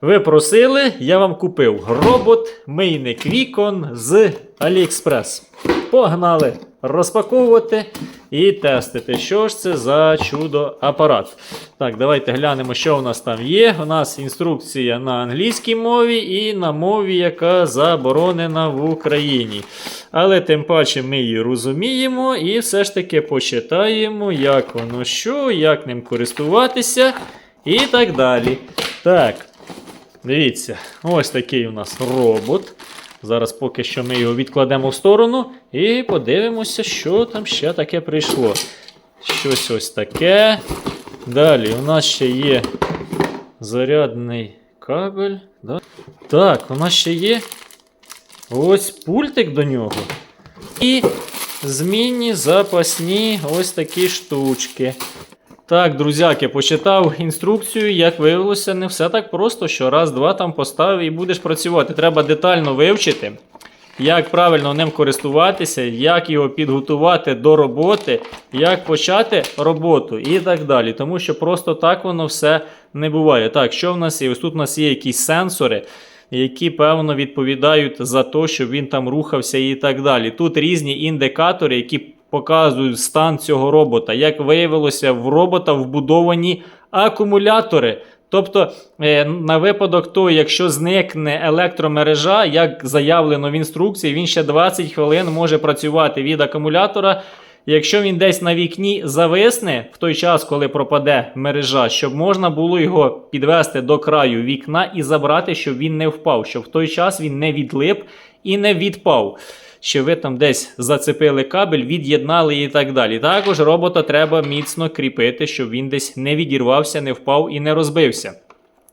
Ви просили, я вам купив робот мийник вікон з AliExpress. Погнали розпаковувати і тестити, що ж це за чудо апарат. Так, давайте глянемо, що у нас там є. У нас інструкція на англійській мові і на мові, яка заборонена в Україні. Але тим паче ми її розуміємо і все ж таки почитаємо, як воно що, як ним користуватися і так далі. Так. Дивіться, ось такий у нас робот. Зараз поки що ми його відкладемо в сторону і подивимося, що там ще таке прийшло. Щось ось таке. Далі у нас ще є зарядний кабель. Да? Так, у нас ще є ось пультик до нього. І змінні запасні ось такі штучки. Так, друзяки, почитав інструкцію, як виявилося, не все так просто, що раз-два там поставив і будеш працювати. Треба детально вивчити, як правильно ним користуватися, як його підготувати до роботи, як почати роботу і так далі. Тому що просто так воно все не буває. Так, що в нас є? Ось тут у нас є якісь сенсори. Які, певно, відповідають за те, щоб він там рухався і так далі. Тут різні індикатори, які показують стан цього робота. Як виявилося, в робота вбудовані акумулятори. Тобто, е, на випадок того, якщо зникне електромережа, як заявлено в інструкції, він ще 20 хвилин може працювати від акумулятора. Якщо він десь на вікні зависне в той час, коли пропаде мережа, щоб можна було його підвести до краю вікна і забрати, щоб він не впав, щоб в той час він не відлип і не відпав. Що ви там десь зацепили кабель, від'єднали і так далі. Також робота треба міцно кріпити, щоб він десь не відірвався, не впав і не розбився.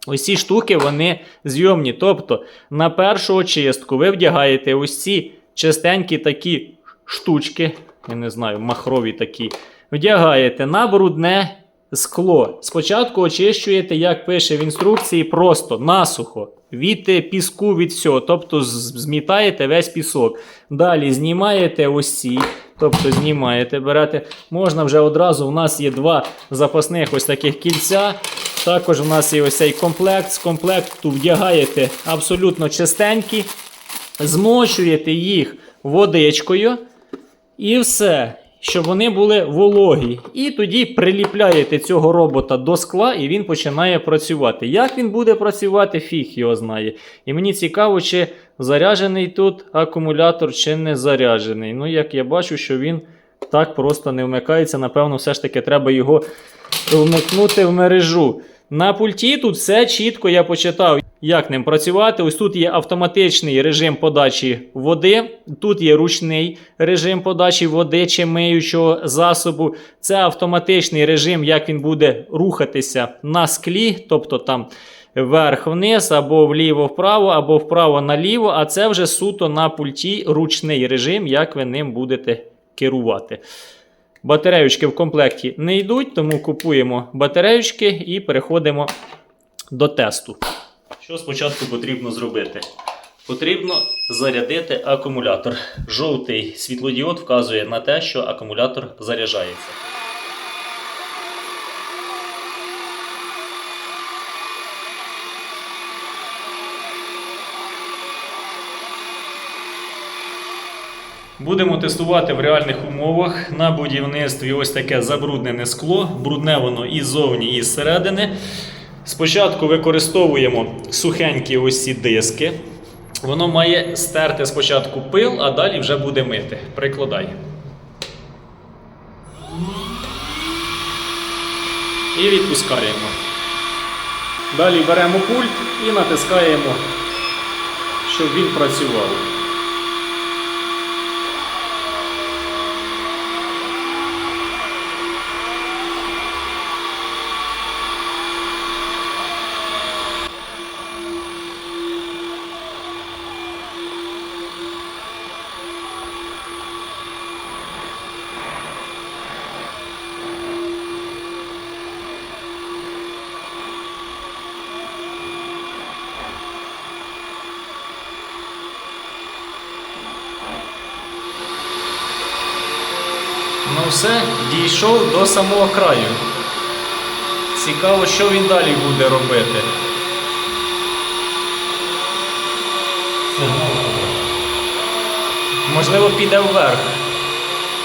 Ось ці штуки вони зйомні. Тобто на першу очистку ви вдягаєте ось ці чистенькі такі штучки, я не знаю, махрові такі, вдягаєте на брудне скло. Спочатку очищуєте, як пише в інструкції, просто насухо. Від піску, від всього, тобто змітаєте весь пісок. Далі знімаєте ось ці, тобто знімаєте, берете. Можна вже одразу. У нас є два запасних ось таких кільця. Також у нас є ось цей комплект. З комплекту вдягаєте абсолютно чистенькі, змочуєте їх водичкою. І все, щоб вони були вологі. І тоді приліпляєте цього робота до скла, і він починає працювати. Як він буде працювати, фіг його знає. І мені цікаво, чи заряджений тут акумулятор, чи не заряджений. Ну, як я бачу, що він так просто не вмикається. Напевно, все ж таки треба його вмикнути в мережу. На пульті тут все чітко я почитав, як ним працювати. Ось тут є автоматичний режим подачі води, тут є ручний режим подачі води чи миючого засобу. Це автоматичний режим, як він буде рухатися на склі, тобто там вверх-вниз, або вліво-вправо, або вправо-наліво. А це вже суто на пульті ручний режим, як ви ним будете керувати. Батареючки в комплекті не йдуть, тому купуємо батареючки і переходимо до тесту. Що спочатку потрібно зробити? Потрібно зарядити акумулятор. Жовтий світлодіод вказує на те, що акумулятор заряджається. Будемо тестувати в реальних умовах на будівництві ось таке забруднене скло. Брудне воно і ззовні, і зсередини. Спочатку використовуємо сухенькі ось ці диски. Воно має стерти спочатку пил, а далі вже буде мити. Прикладай. І відпускаємо. Далі беремо пульт і натискаємо, щоб він працював. Все, дійшов до самого краю. Цікаво, що він далі буде робити. Можливо, піде вверх.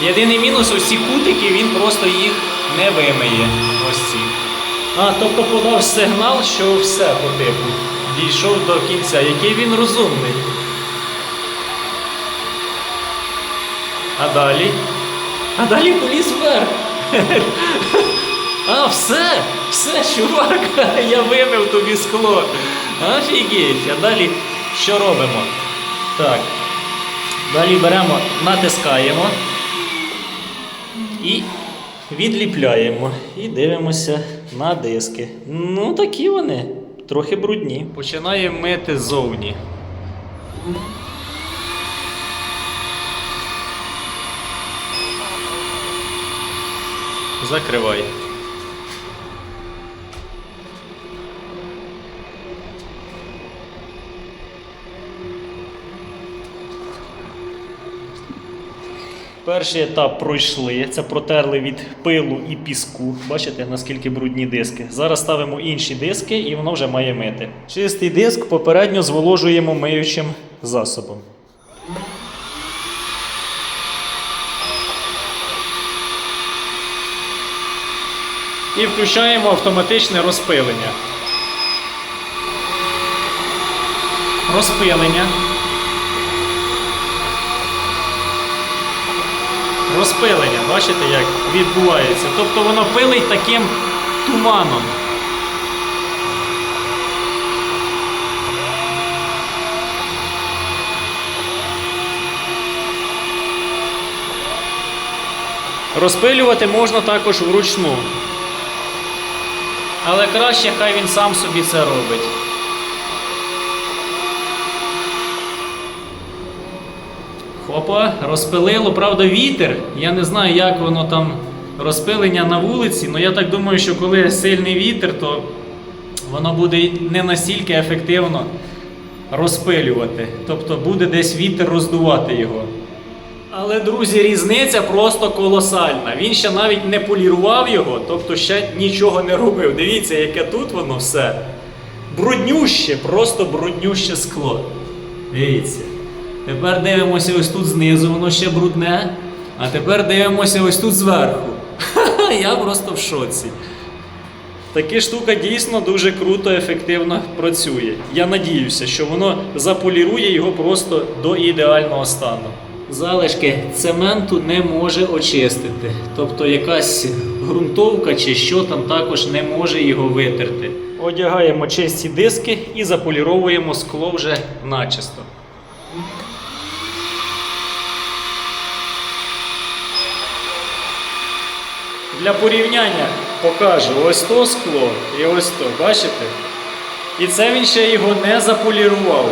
Єдиний мінус ці кутики, він просто їх не вимиє. Ось ці. А, тобто подав сигнал, що все по типу. Дійшов до кінця. Який він розумний. А далі? А далі поліз вверх. А, все, все, чувак, я вимив тобі скло. Офігеть. А далі що робимо? Так. Далі беремо, натискаємо і відліпляємо. І дивимося на диски. Ну, такі вони, трохи брудні. Починаємо мити ззовні. Закривай. Перший етап пройшли. Це протерли від пилу і піску. Бачите, наскільки брудні диски. Зараз ставимо інші диски і воно вже має мити. Чистий диск попередньо зволожуємо миючим засобом. І включаємо автоматичне розпилення. Розпилення. Розпилення, бачите, як відбувається. Тобто воно пилить таким туманом. Розпилювати можна також вручну. Але краще хай він сам собі це робить. Хопа, розпилило, правда, вітер. Я не знаю, як воно там розпилення на вулиці, але я так думаю, що коли сильний вітер, то воно буде не настільки ефективно розпилювати. Тобто буде десь вітер роздувати його. Але, друзі, різниця просто колосальна. Він ще навіть не полірував його, тобто ще нічого не робив. Дивіться, яке тут воно все. Бруднюще, просто бруднюще скло. Дивіться. Тепер дивимося ось тут знизу, воно ще брудне. А тепер дивимося ось тут зверху. Я просто в шоці. Така штука дійсно дуже круто, ефективно працює. Я надіюся, що воно заполірує його просто до ідеального стану. Залишки цементу не може очистити. Тобто якась ґрунтовка чи що там також не може його витерти. Одягаємо чисті диски і заполіровуємо скло вже начисто. Для порівняння покажу ось то скло і ось то, бачите? І це він ще його не заполірував.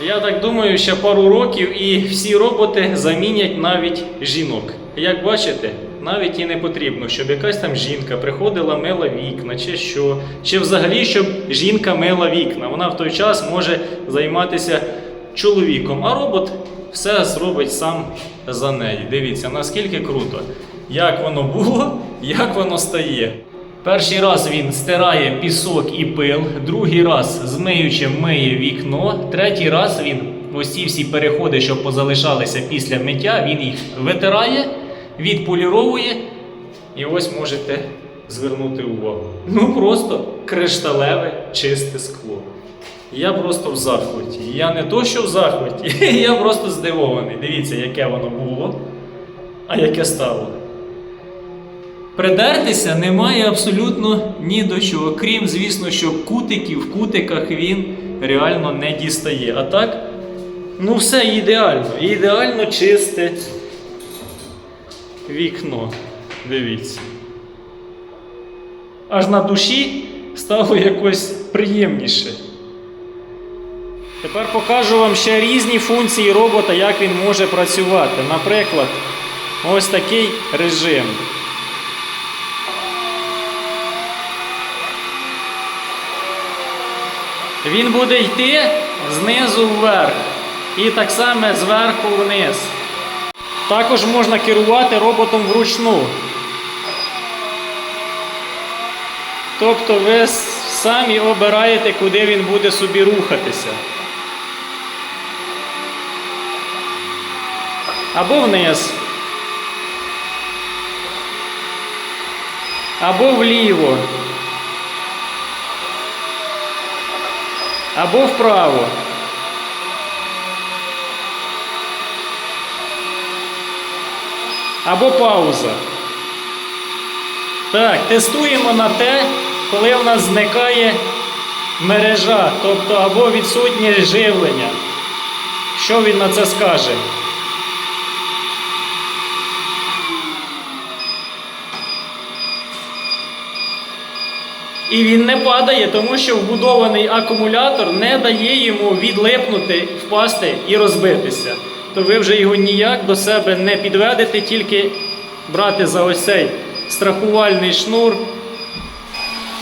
Я так думаю, ще пару років і всі роботи замінять навіть жінок. Як бачите, навіть і не потрібно, щоб якась там жінка приходила, мила вікна, чи що. Чи взагалі, щоб жінка мила вікна. Вона в той час може займатися чоловіком, а робот все зробить сам за неї. Дивіться, наскільки круто. Як воно було, як воно стає. Перший раз він стирає пісок і пил, другий раз змиючи миє вікно, третій раз він ось ці всі переходи, що позалишалися після миття, він їх витирає, відполіровує. І ось можете звернути увагу. Ну просто кришталеве чисте скло. Я просто в захваті. Я не то, що в захваті, я просто здивований. Дивіться, яке воно було, а яке стало. Придертися немає абсолютно ні до чого. Крім, звісно, що кутиків в кутиках він реально не дістає. А так, ну все ідеально. Ідеально чисте вікно. Дивіться. Аж на душі стало якось приємніше. Тепер покажу вам ще різні функції робота, як він може працювати. Наприклад, ось такий режим. Він буде йти знизу вверх. І так само зверху вниз. Також можна керувати роботом вручну. Тобто ви самі обираєте, куди він буде собі рухатися. Або вниз. Або вліво. Або вправо. Або пауза. Так, тестуємо на те, коли в нас зникає мережа, тобто або відсутнє живлення. Що він на це скаже? І він не падає, тому що вбудований акумулятор не дає йому відлипнути, впасти і розбитися. То ви вже його ніяк до себе не підведете, тільки брати за ось цей страхувальний шнур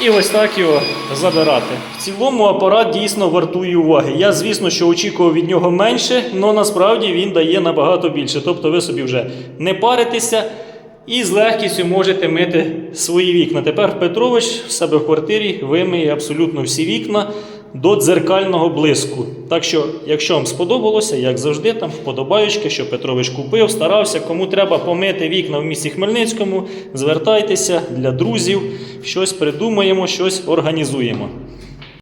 і ось так його забирати. В цілому апарат дійсно вартує уваги. Я, звісно, що очікував від нього менше, але насправді він дає набагато більше. Тобто ви собі вже не паритеся і з легкістю можете мити свої вікна. Тепер Петрович в себе в квартирі вимиє абсолютно всі вікна до дзеркального блиску. Так що, якщо вам сподобалося, як завжди, там вподобаючки, що Петрович купив, старався, кому треба помити вікна в місті Хмельницькому, звертайтеся для друзів, щось придумаємо, щось організуємо.